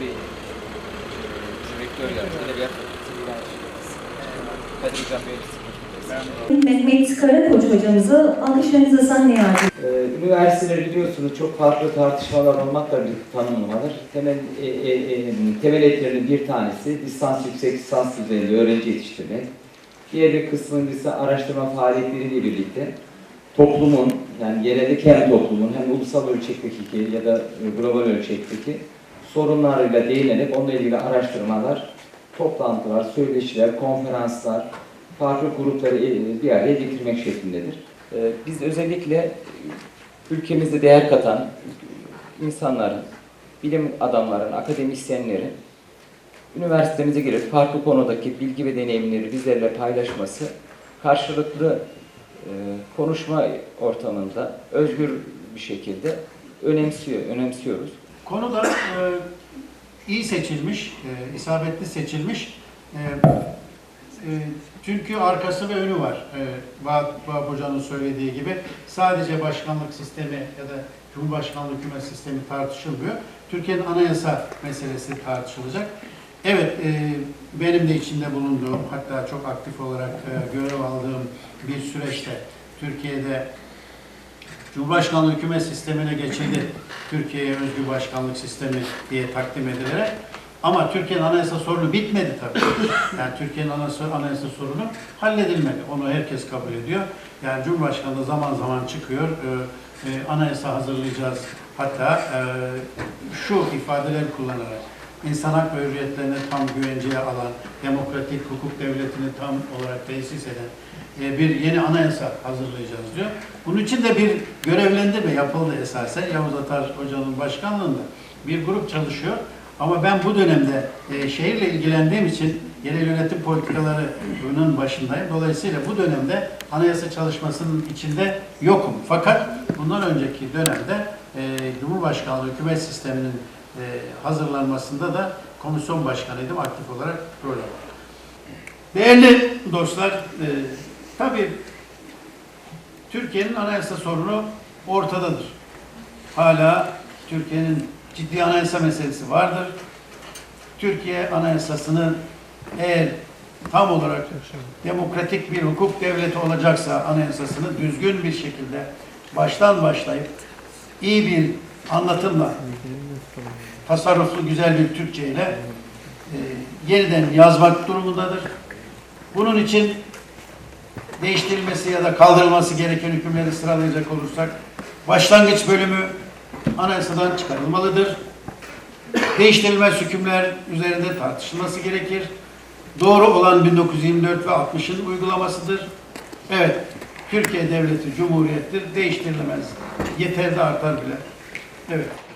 bir e, rektör gelmiş. Edebiyat Fakültesi Kadir Bey. Mehmet Karakoç hocamızı alkışlarınızla sahneye alıyoruz. Ee, Üniversiteler biliyorsunuz çok farklı tartışmalar olmakla birlikte tanımlamadır. Temel, e, e, e, temel etlerinin bir tanesi lisans yüksek lisans düzeyinde öğrenci yetiştirmek. Diğer bir kısmı ise araştırma faaliyetleriyle birlikte toplumun yani genelde kendi toplumun hem ulusal ölçekteki ya da global ölçekteki sorunlarıyla değinerek onunla ilgili araştırmalar, toplantılar, söyleşiler, konferanslar, farklı grupları e, bir araya getirmek şeklindedir. Ee, Biz özellikle ülkemizde değer katan insanların, bilim adamların, akademisyenlerin üniversitemize girip farklı konudaki bilgi ve deneyimleri bizlerle paylaşması karşılıklı e, konuşma ortamında özgür bir şekilde önemsiyor, önemsiyoruz. Konu da e, iyi seçilmiş, e, isabetli seçilmiş. E, e, çünkü arkası ve önü var. E, Vahap, Vahap Hoca'nın söylediği gibi sadece başkanlık sistemi ya da Cumhurbaşkanlığı hükümet sistemi tartışılmıyor. Türkiye'nin anayasa meselesi tartışılacak. Evet, e, benim de içinde bulunduğum, hatta çok aktif olarak e, görev aldığım bir süreçte Türkiye'de Cumhurbaşkanlığı hükümet sistemine geçildi. Türkiye'ye özgü başkanlık sistemi diye takdim edilerek. Ama Türkiye'nin anayasa sorunu bitmedi tabii. Yani Türkiye'nin anayasa, anayasa sorunu halledilmedi. Onu herkes kabul ediyor. Yani Cumhurbaşkanı zaman zaman çıkıyor, e, e, anayasa hazırlayacağız. Hatta e, şu ifadeler kullanarak insan hak ve hürriyetlerini tam güvenceye alan, demokratik hukuk devletini tam olarak tesis eden e, bir yeni anayasa hazırlayacağız diyor. Bunun için de bir görevlendirme yapıldı esasen. Yavuz Atar Hoca'nın başkanlığında bir grup çalışıyor. Ama ben bu dönemde e, şehirle ilgilendiğim için yerel yönetim politikalarının başındayım. Dolayısıyla bu dönemde anayasa çalışmasının içinde yokum. Fakat bundan önceki dönemde e, Cumhurbaşkanlığı hükümet sisteminin e, hazırlanmasında da komisyon başkanıydım. Aktif olarak rol aldım. Değerli dostlar, e, tabii Türkiye'nin anayasa sorunu ortadadır. Hala Türkiye'nin ciddi anayasa meselesi vardır. Türkiye anayasasını eğer tam olarak demokratik bir hukuk devleti olacaksa anayasasını düzgün bir şekilde baştan başlayıp iyi bir anlatımla tasarruflu güzel bir Türkçe ile e, yeniden yazmak durumundadır. Bunun için değiştirilmesi ya da kaldırılması gereken hükümleri sıralayacak olursak başlangıç bölümü anayasadan çıkarılmalıdır. Değiştirilmez hükümler üzerinde tartışılması gerekir. Doğru olan 1924 ve 60'ın uygulamasıdır. Evet, Türkiye Devleti Cumhuriyettir. Değiştirilemez. Yeter de artar bile. Evet.